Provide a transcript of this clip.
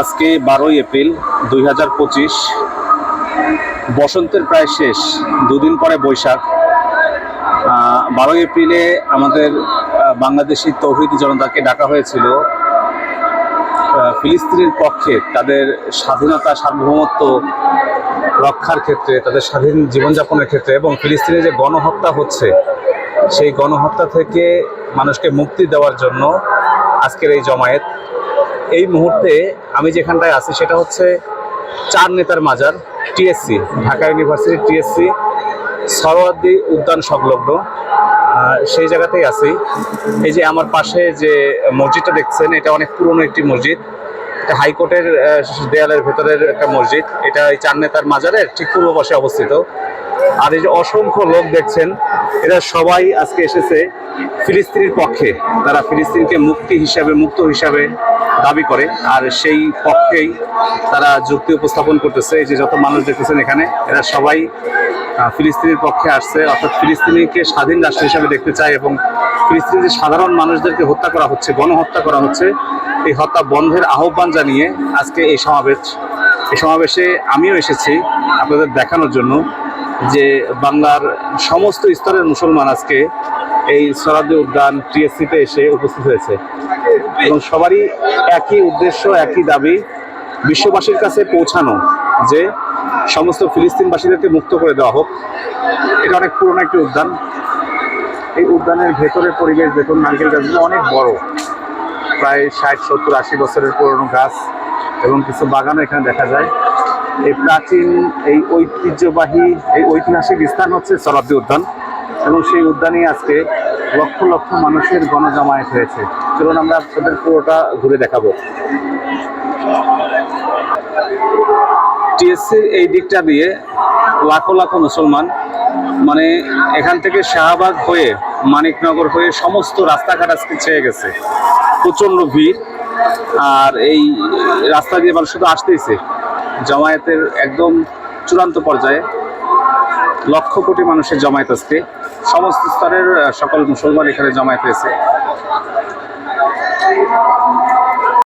আজকে বারোই এপ্রিল দুই হাজার পঁচিশ। বসন্তের প্রায় শেষ, দুদিন পরে বৈশাখ। বারোই এপ্রিলে আমাদের বাংলাদেশি তৌহিদি জনতাকে ডাকা হয়েছিল ফিলিস্তিনের পক্ষে তাদের স্বাধীনতা, সার্বভৌমত্ব রক্ষার ক্ষেত্রে, তাদের স্বাধীন জীবনযাপনের ক্ষেত্রে এবং ফিলিস্তিনে যে গণহত্যা হচ্ছে, সেই গণহত্যা থেকে মানুষকে মুক্তি দেওয়ার জন্য আজকের এই জমায়েত এই মুহূর্তে আমি যেখানটায় আছি সেটা হচ্ছে চার নেতার মাজার, TSC, Dhaka university TSC Suhrawardy Udyan সংলগ্ন। সেই জায়গাতেই আছি। এই যে আমার পাশে যে মসজিদটা দেখছেন, এটা অনেক পুরনো একটি মসজিদ। এটা হাইকোর্টের দেয়ালের ভেতরের একটা মসজিদ। এটা এই চার নেতার মাজারের ঠিক পূর্ব পাশে অবস্থিত। আর এই যে অসংখ্য লোক দেখছেন, এরা সবাই আজকে এসেছে ফিলিস্তিনির পক্ষে। তারা ফিলিস্তিনকে মুক্তি হিসাবে, মুক্ত হিসাবে দাবি করে। আর সেই পক্ষেই তারা যুক্তি উপস্থাপন করতেছে। এই যে যত মানুষ দেখতেছেন এখানে, এরা সবাই ফিলিস্তিনের পক্ষে আসছে। অর্থাৎ ফিলিস্তিনিকে স্বাধীন রাষ্ট্র হিসাবে দেখতে চায় এবং ফিলিস্তিনের যে সাধারণ মানুষদেরকে হত্যা করা হচ্ছে, গণহত্যা করা হচ্ছে, এই হত্যা বন্ধের আহ্বান জানিয়ে আজকে এই সমাবেশ, এই সমাবেশে আমিও এসেছি আপনাদের দেখানোর জন্য যে বাংলার সমস্ত স্তরের মুসলমান আজকে এই সরাদ্দি উদ্যান টিএসসিতে এসে উপস্থিত হয়েছে। এবং সবারই একই উদ্দেশ্য, একই দাবি, বিশ্ববাসীর কাছে পৌঁছানো যে সমস্ত ফিলিস্তিনবাসীদেরকে মুক্ত করে দেওয়া হোক। এটা অনেক পুরনো একটি উদ্যান। এই উদ্যানের ভেতরের পরিবেশ দেখুন, নারকেল গাছগুলো অনেক বড়। প্রায় ষাট, সত্তর, আশি বছরের পুরনো গাছ এবং কিছু বাগানও এখানে দেখা যায়। এই প্রাচীন, এই ঐতিহ্যবাহী, এই ঐতিহাসিক স্থান হচ্ছে সরাব্দি উদ্যান এবং সেই উদ্যানে আজকে লক্ষ লক্ষ মানুষের গণজমায়েত হয়েছে। চলুন আমরা আপনাদের পুরোটা ঘুরে দেখাবো। টিএসসির এই দিকটা দিয়ে লাখো লাখো মুসলমান মানে এখান থেকে শাহবাগ হয়ে মানিকনগর হয়ে সমস্ত রাস্তাঘাট আজকে ছেয়ে গেছে। প্রচণ্ড ভিড়, আর এই রাস্তা দিয়ে মানুষ শুধু আসতেইছে। জামায়াতের একদম চূড়ান্ত পর্যায়ে লক্ষ কোটি মানুষের জমায়েত আসছে সমস্ত স্তরের সকল মুসলমান এখানে জমায়েত হয়েছে।